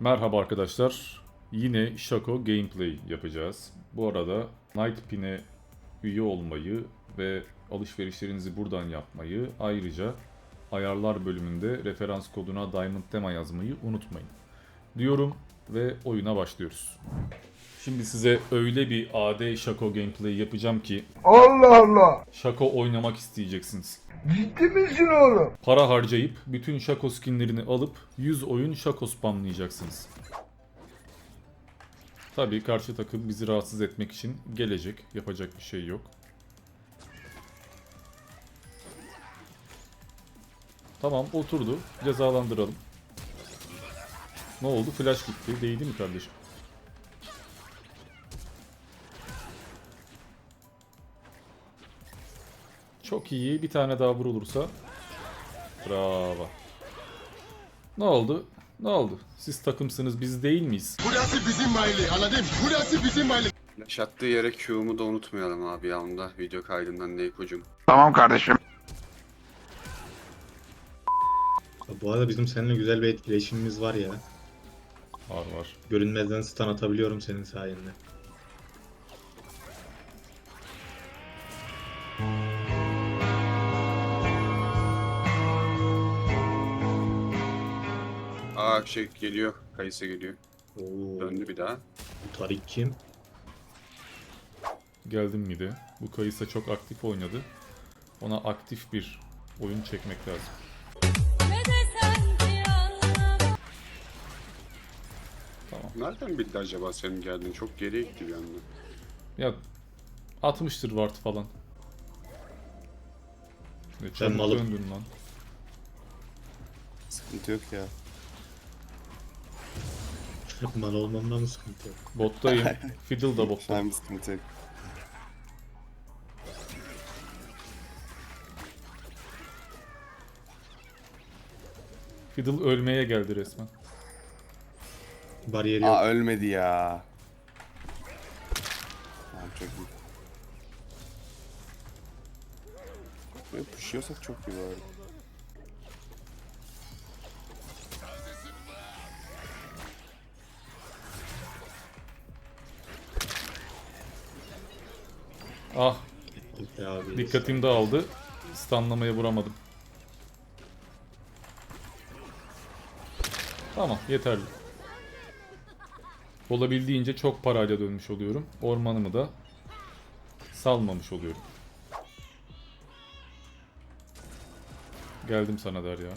Merhaba arkadaşlar. Yine Shaco gameplay yapacağız. Bu arada Nightpin'e üye olmayı ve alışverişlerinizi buradan yapmayı ayrıca ayarlar bölümünde referans koduna Diamond Tema yazmayı unutmayın. Diyorum ve oyuna başlıyoruz. Şimdi size öyle bir AD Shaco gameplay yapacağım ki Allah Allah. Shaco oynamak isteyeceksiniz. Ciddi misin oğlum? Para harcayıp bütün Shaco skinlerini alıp 100 oyun Shaco spamlayacaksınız. Tabii karşı takım bizi rahatsız etmek için gelecek. Yapacak bir şey yok. Tamam oturdu. Cezalandıralım. Ne oldu? Flash gitti. Değdi mi kardeşim? Çok iyi. Bir tane daha vurulursa. Bravo. Ne oldu? Ne oldu? Siz takımsınız biz değil miyiz? Burası bizim mahalle anladın? Burası bizim mahalle. Flash attığı yere Q'mu da unutmayalım abi yanında video kaydından Neyko'cum. Tamam kardeşim. Bu arada bizim seninle güzel bir etkileşimimiz var ya. Var var. Görünmezden stun atabiliyorum senin sayende. Şey geliyor. Kayısı geliyor. Oo, Döndü bir daha. bu Tarik kim? Geldim mide. Bu Kayısa çok aktif oynadı. Ona aktif bir oyun çekmek lazım. Tamam. Nereden bildi acaba senin geldiğini? Çok geriye gitti bir anda. Ya 60'tır Ward falan. Ne çabuk malım. döndün lan. Sıkıntı yok ya. Man olmamda mı sıkıntı yok? Bottayım. Fiddle da botta. an bir sıkıntı yok. Fiddle ölmeye geldi resmen. Bariyeri yok. Aa ölmedi ya. Tamam çok iyi. Böyle pushuyorsak çok iyi bu arada. Ah abi. dikkatim dağıldı. Stunlamaya vuramadım. Tamam yeterli. Olabildiğince çok parayla dönmüş oluyorum. Ormanımı da salmamış oluyorum. Geldim sana Derya.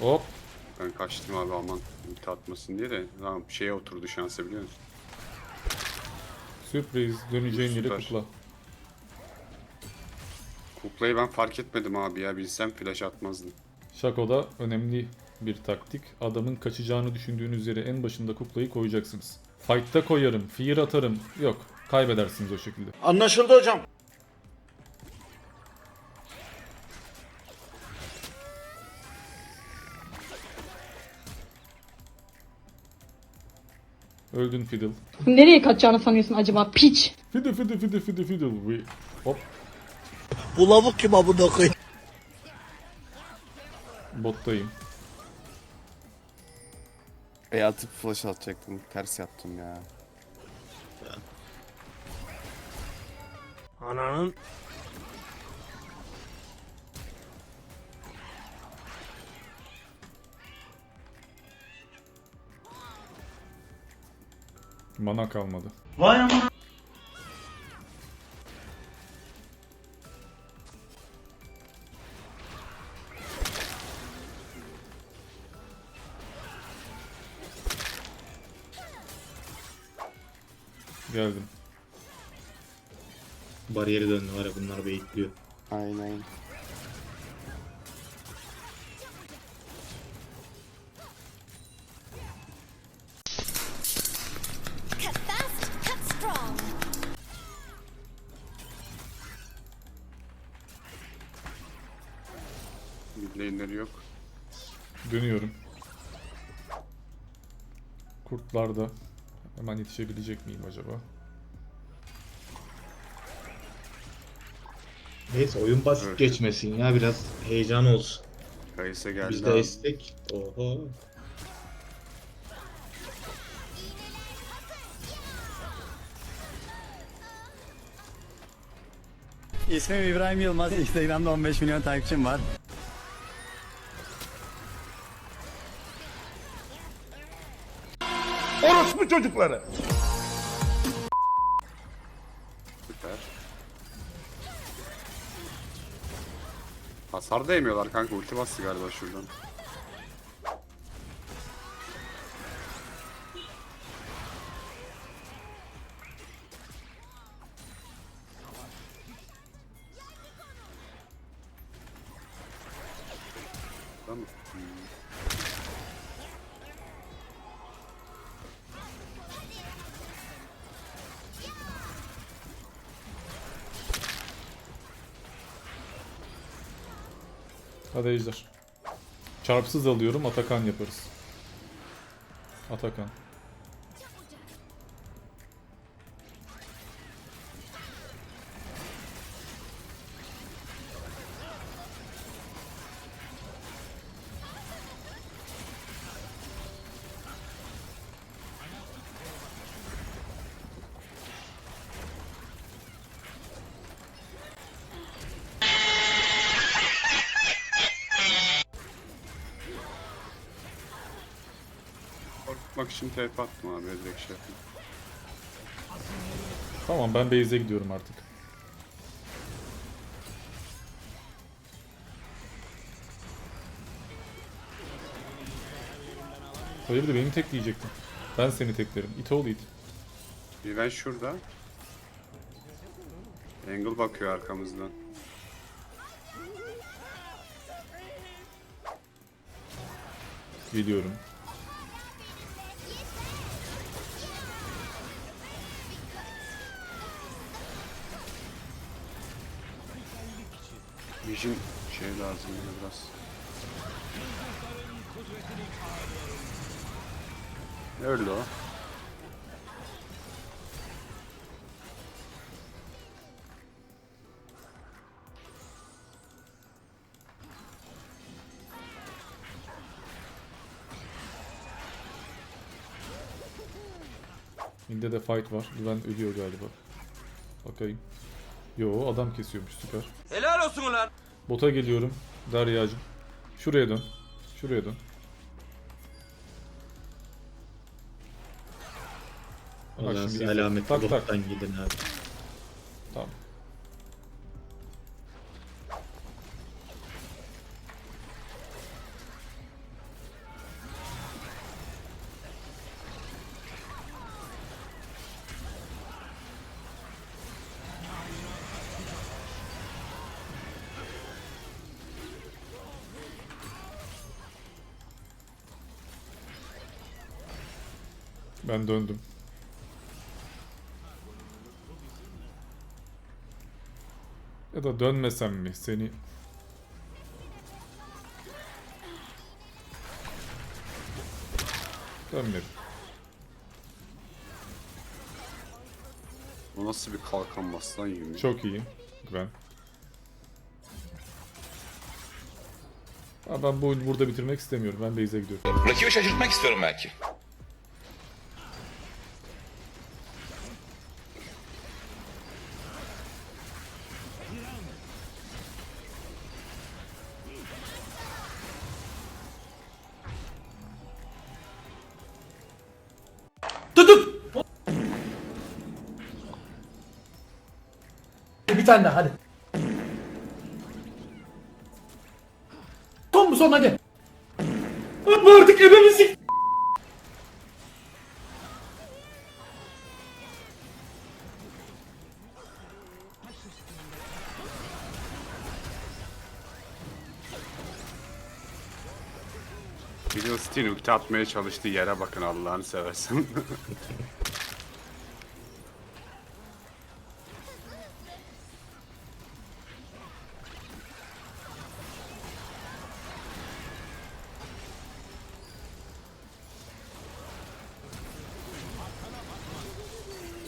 Hop. Ben kaçtım abi aman ulti atmasın diye de. Tamam şeye oturdu şansa biliyor musun? Sürpriz. Döneceğin yere Süper. kukla. Kuklayı ben fark etmedim abi ya. Bilsem flash atmazdım. Şako'da önemli bir taktik. Adamın kaçacağını düşündüğünüz yere en başında kuklayı koyacaksınız. Fight'ta koyarım, fear atarım. Yok. Kaybedersiniz o şekilde. Anlaşıldı hocam. Öldün Fiddle. Nereye kaçacağını sanıyorsun acaba piç? Fiddle fiddle fiddle fiddle fiddle. We- Hop. Bu lavuk kim amına koyayım? Bottayım. E atıp flash atacaktım. Ters yaptım ya. Ananın Mana kalmadı. Vay amına. Geldim. Bariyeri döndü var ya bunlar bekliyor. Aynen. Mid lane'leri yok. Dönüyorum. Kurtlarda. Hemen yetişebilecek miyim acaba? Neyse oyun basit Evet. geçmesin ya biraz heyecan olsun. Kayısı geldi Biz de abi. estek. Oho. İsmim İbrahim Yılmaz. Instagram'da 15 milyon takipçim var. Çocukları. Süper. Hasar değmiyorlar kanka ulti bastı galiba şuradan. Tamam. Hadi Ejder. Çarpsız alıyorum. Atakan yaparız. Atakan. Korkutmak için TP attım abi direkt şey yapayım. Tamam ben base'e gidiyorum artık. Hayır bir de beni tekleyecektin. Ben seni teklerim. İt oğlu it. Bir ben şurada. Angle bakıyor arkamızdan. Geliyorum. Vision şey lazım yine biraz. Öldü o. Minde de fight var. Güven ölüyor galiba. Bakayım. Yo adam kesiyormuş süper. Helal olsun ulan. Bota geliyorum. Derya'cım. Şuraya dön. Şuraya dön. Bak zaman şimdi izle. alametli Tak, tak. bottan gidin abi. Ben döndüm. Ya da dönmesem mi seni? Dönmedim. Bu nasıl bir kalkan bas lan yumi? Çok iyi. Güven. Ama ben bu oyunu burada bitirmek istemiyorum. Ben base'e gidiyorum. Rakibi şaşırtmak istiyorum belki. Bir tane daha hadi. Son mu son hadi. Ama artık ebemizi. Fiddlestin ulti atmaya çalıştığı yere bakın Allah'ını seversen.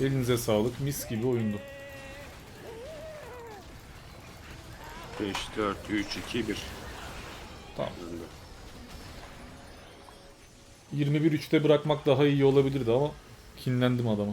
Elinize sağlık. Mis gibi oyundu. 5, 4, 3, 2, 1. Tamam. Önde. 21-3'te bırakmak daha iyi olabilirdi ama kinlendim adama.